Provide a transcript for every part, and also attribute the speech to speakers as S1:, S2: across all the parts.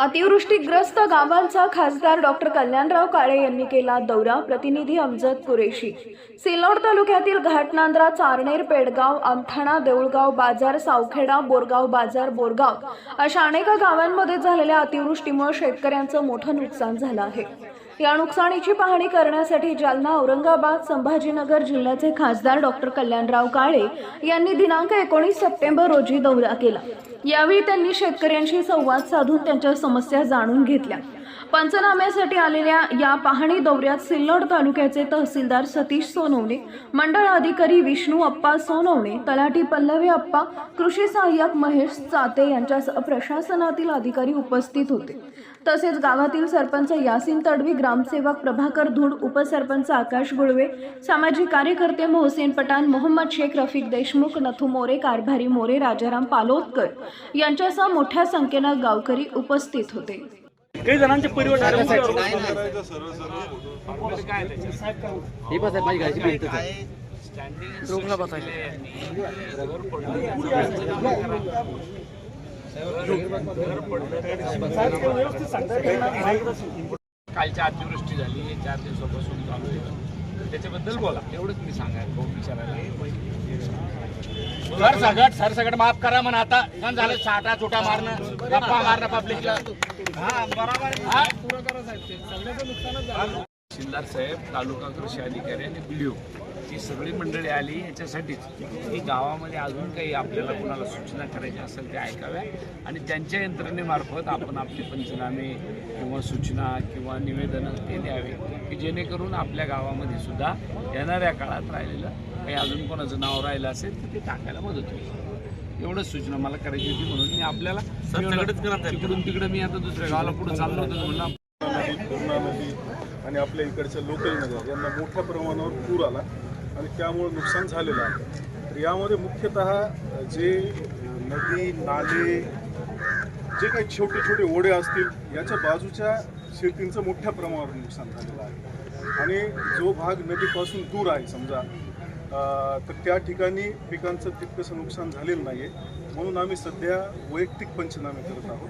S1: अतिवृष्टीग्रस्त गावांचा खासदार डॉक्टर कल्याणराव काळे यांनी केला दौरा. प्रतिनिधी अमजद कुरेशी. सिल्लोड तालुक्यातील घाटनांद्रा चारनेर पेडगाव अंथणा देऊळगाव बाजार सावखेडा बोरगाव बाजार बोरगाव अशा अनेक गावांमध्ये झालेल्या अतिवृष्टीमुळे शेतकऱ्यांचं मोठं नुकसान झालं आहे. या नुकसानीची पाहणी करण्यासाठी जालना औरंगाबाद संभाजीनगर जिल्ह्याचे खासदार डॉक्टर कल्याणराव काळे यांनी दिनांक एकोणीस सप्टेंबर रोजी दौरा केला. यावेळी त्यांनी शेतकऱ्यांशी संवाद साधून त्यांच्या समस्या जाणून घेतल्या. पंचनाम्यासाठी आलेल्या या पाहणी दौऱ्यात सिल्लोड तालुक्याचे तहसीलदार सतीश सोनवणे मंडळ अधिकारी विष्णू अप्पा सोनवणे तलाठी पल्लवी अप्पा कृषी सहाय्यक महेश चाते यांच्यासह प्रशासनातील अधिकारी उपस्थित होते. तसेच गावातील सरपंच यासिन तडवी ग्रामसेवक प्रभाकर धूड उपसरपंच आकाश गुळवे सामाजिक कार्यकर्ते मोहसेन पठाण मोहम्मद शेख रफिक देशमुख नथू मोरे कारभारी मोरे राजाराम पालोदकर यांच्यासह मोठ्या संख्येनं गावकरी उपस्थित होते.
S2: काही जणांचे
S3: रोखला कालच्या अतिवृष्टी झाली चार दिवसापासून चालू आहे. त्याच्याबद्दल बोला. एवढंच मी सांगायला भाऊ विचारायला सरसगट सरसगट माफ करा म्हण आता. पण झालं साठा छोटा मारणं गप्पा मारणं पब्लिकला हा बरोबर शिंदार साहेब तालुका कृषी अधिकारी आणि बीडीओ ही सगळी मंडळी आली याच्यासाठीच की गावामध्ये अजून काही आपल्याला कोणाला सूचना करायच्या असेल ते ऐकाव्या आणि त्यांच्या यंत्रणेमार्फत आपण आपले पंचनामे किंवा सूचना किंवा निवेदनं ते द्यावे की जेणेकरून आपल्या गावामध्ये सुद्धा येणाऱ्या काळात राहिलेलं काही अजून कोणाचं नाव राहिलं असेल तर ते टाकायला मदत होईल. एवढंच सूचना मला करायची होती म्हणून मी आपल्याला तिकडून तिकडे मी आता दुसऱ्या गावाला पुढे चाललो होतो म्हणलं
S4: नदी आणि आपल्या इकडच्या लोकल नद्या यांना मोठ्या प्रमाणावर पूर आला आणि त्यामुळे नुकसान झालेलं आहे. तर यामध्ये मुख्यतः जे नदी नाले जे काही छोटे छोटे ओढे असतील याच्या बाजूच्या शेतींचं मोठ्या प्रमाणावर नुकसान झालेलं आहे. आणि जो भाग नदीपासून दूर आहे समजा तर त्या ठिकाणी पिकांचं तितकंसं नुकसान झालेलं नाही आहे म्हणून आम्ही सध्या वैयक्तिक पंचनामे करत आहोत.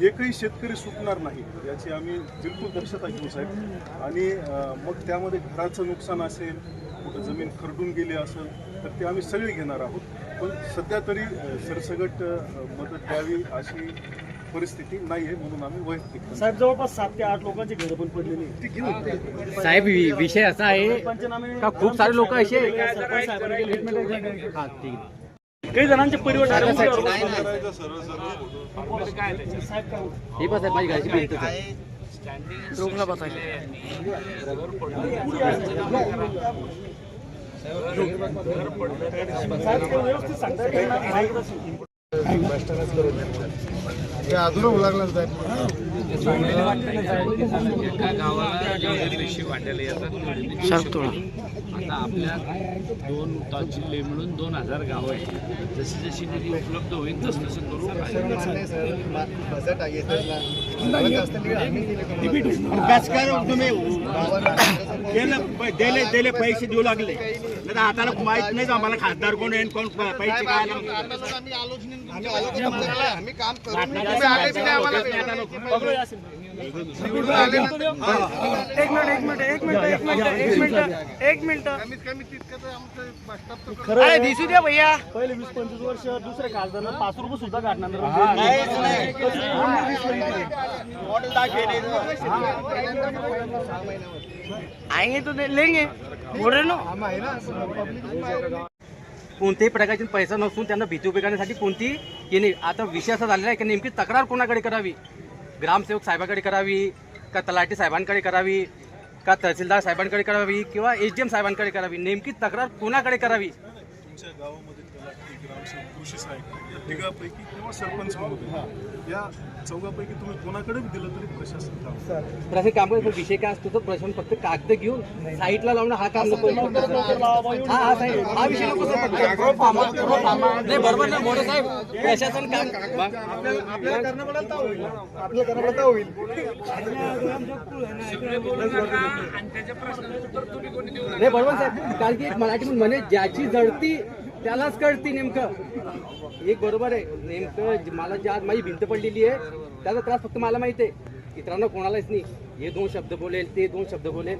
S4: एकही शेतकरी सुटणार नाही याची आम्ही बिलकुल दक्षता घेऊ साहेब. आणि मग त्यामध्ये घराचं नुकसान असेल कुठं जमीन खरडून गेली असेल तर ते आम्ही सगळे घेणार आहोत. पण सध्या तरी सरसगट मदत द्यावी अशी परिस्थिती नाही आहे म्हणून आम्ही वैयक्तिक
S2: साहेब जवळपास सात ते आठ लोकांची घरं पण पडलेली
S4: ती घेऊन
S5: साहेब विषय असा आहे का खूप सारे लोक असे
S2: काही जणांचे परिवार
S5: ही बस माझी घरची रोखला
S3: घर पडलं
S2: साहेब
S3: एका गावाला पैसे वाटायला येतात शकतो. आता आपल्या दोन जिल्हे मिळून दोन हजार गाव आहेत. जशी जशी निधी उपलब्ध होईल तसं तसं करू
S6: तुम्ही दिले पैसे देऊ लागले. नाही आता माहीत नाही आम्हाला खासदार कोण आहे कोण पैसे काय
S2: खरं दिसू द्या भैया. पहिले वीस पंचवीस वर्ष दुसऱ्या पाच रुपये सुद्धा काढणार आएंगे तो दे- लेंगे. बोल रहे ना.
S5: कोणत्याही प्रकारची पैसा नसून त्यांना भीती उभी करण्यासाठी कोणती येणे. आता विषय असा झालेला आहे की नेमकी तक्रार कोणाकडे करावी? ग्रामसेवक साहेबाकडे करावी का तलाठी साहेबांकडे करावी का तहसीलदार साहेबांकडे करावी किंवा एच डी एम साहेबांकडे करावी? नेमकी तक्रार कोणाकडे करावी?
S4: तुमच्या गावामध्ये तलाठी ग्रामसेवक कृषी सहाय्यक या तिघापैकी किंवा सरपंच महोदय या चौघापैकी तुम्ही कोणाकडे बी दिलं तरी प्रशासन.
S5: तर असे काम करतो विषय काय असतो तो प्रशासन फक्त कागद घेऊन साईटला लावणं हा काम नको. हा हा साहेब हा विषय नको. नाही बरोबर ना मोठं साहेब. प्रशासन काम नाही बरोबर साहेब. कारण की एक मराठी म्हणे ज्याची जळती त्यालाच कळती नेमकं. एक बरोबर आहे. नेमकं मला जी आज माझी भिंत पडलेली आहे त्याचा त्रास फक्त मला माहिती आहे. इतरांना कोणालाच नाही. हे दोन शब्द बोलेल ते दोन शब्द बोलेल.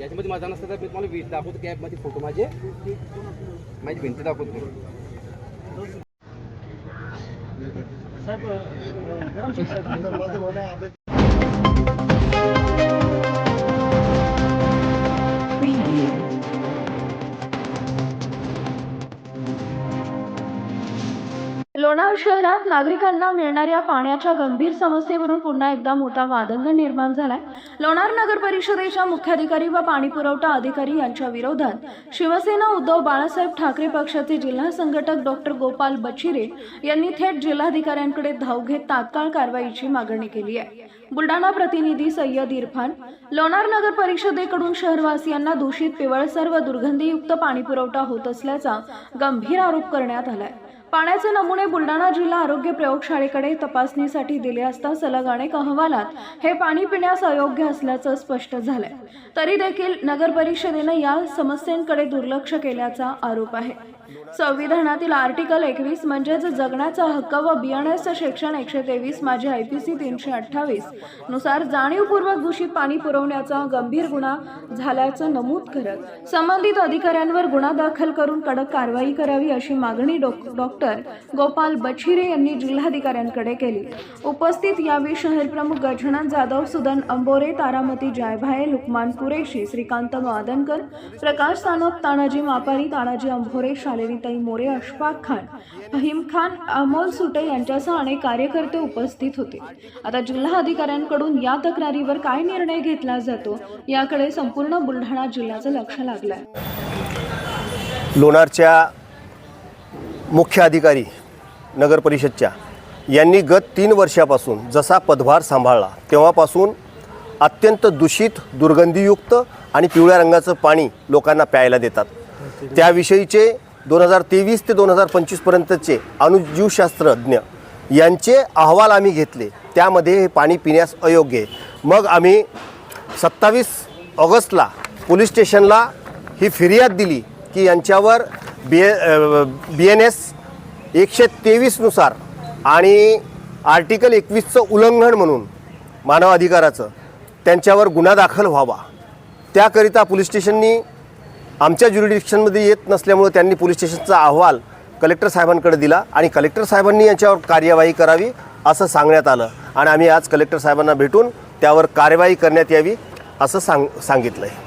S5: याच्यामध्ये माझा नसतं तर मी तुम्हाला वीज दाखवतो कॅबमध्ये फोटो माझे. माझी भिंत दाखवतो.
S2: साहेब अं,
S1: शहरात नागरिकांना मिळणाऱ्या पाण्याच्या गंभीर समस्येवरून पुन्हा एकदा मोठा वादंग निर्माण झालाय. लोणार नगर परिषदेच्या मुख्याधिकारी व पाणी पुरवठा अधिकारी यांच्या विरोधात शिवसेना उद्धव बाळासाहेब ठाकरे पक्षाचे जिल्हा संघटक डॉक्टर गोपाल बचिरे यांनी थेट जिल्हाधिकाऱ्यांकडे धाव घेत तात्काळ कारवाईची मागणी केली आहे. बुलडाणा प्रतिनिधी सय्यद इरफान लोणार नगर परिषदेकडून शहरवासियांना दूषित पिवळसर व दुर्गंधीयुक्त पाणी पुरवठा होत असल्याचा गंभीर आरोप करण्यात आलाय. पाण्याचे नमुने बुलढाणा जिल्हा आरोग्य प्रयोगशाळेकडे तपासणीसाठी दिले असता सलग अनेक अहवालात हे पाणी पिण्यास अयोग्य असल्याचं स्पष्ट झालंय. तरी देखील नगर परिषदेनं या समस्यांकडे दुर्लक्ष केल्याचा आरोप आहे. संविधानातील आर्टिकल एकवीस म्हणजेच जगण्याचा हक्क व बियाण्याचं शिक्षण एकशे तेवीस माझे आय पी सी तीनशे अठ्ठावीसनुसार जाणीवपूर्वक दूषित पाणी पुरवण्याचा गंभीर गुन्हा झाल्याचं नमूद करत संबंधित अधिकाऱ्यांवर गुन्हा दाखल करून कडक कारवाई करावी अशी मागणी डॉ- डॉक्टर गोपाल बछिरे यांनी जिल्हाधिकाऱ्यांकडे केली. उपस्थित यावेळी शहर प्रमुख गजानन जाधव सुदन अंबोरे तारामती जायभाये लुकमान कुरेशी श्रीकांत मादनकर प्रकाश सानप तानाजी मापारी तानाजी अंभोरे शालिनीताई मोरे अशफाक खान. फहीम खान अमोल सुटे यांच्यासह अनेक कार्यकर्ते उपस्थित होते. आता जिल्हा अधिकाऱ्यांकडून या तक्रारीवर काय निर्णय घेतला जातो याकडे संपूर्ण बुलढाणा जिल्ह्याचं लक्ष लागलंय.
S7: लोणारच्या मुख्य अधिकारी नगर परिषदच्या यांनी गत तीन वर्षापासून जसा पदभार सांभाळला तेव्हापासून अत्यंत दूषित दुर्गंधीयुक्त आणि पिवळ्या रंगाचं पाणी लोकांना प्यायला देतात. त्याविषयीचे दोन हजार तेवीस ते दोन हजार पंचवीसपर्यंतचे अणुजीवशास्त्रज्ञ यांचे अहवाल आम्ही घेतले. त्यामध्ये हे पाणी पिण्यास अयोग्य आहे. मग आम्ही सत्तावीस ऑगस्टला पोलीस स्टेशनला ही फिर्याद दिली की यांच्यावर बी ए बी एन एस एकशे तेवीसनुसार आणि आर्टिकल एकवीसचं उल्लंघन म्हणून मानवाधिकाराचं त्यांच्यावर गुन्हा दाखल व्हावा. त्याकरिता पोलीस स्टेशननी आमच्या ज्युरिडिक्शनमध्ये येत नसल्यामुळं त्यांनी पोलीस स्टेशनचा अहवाल कलेक्टर साहेबांकडे दिला आणि कलेक्टर साहेबांनी यांच्यावर कार्यवाही करावी असं सांगण्यात आलं. आणि आम्ही आज कलेक्टर साहेबांना भेटून त्यावर कार्यवाही करण्यात यावी असं सांग सांगितलं आहे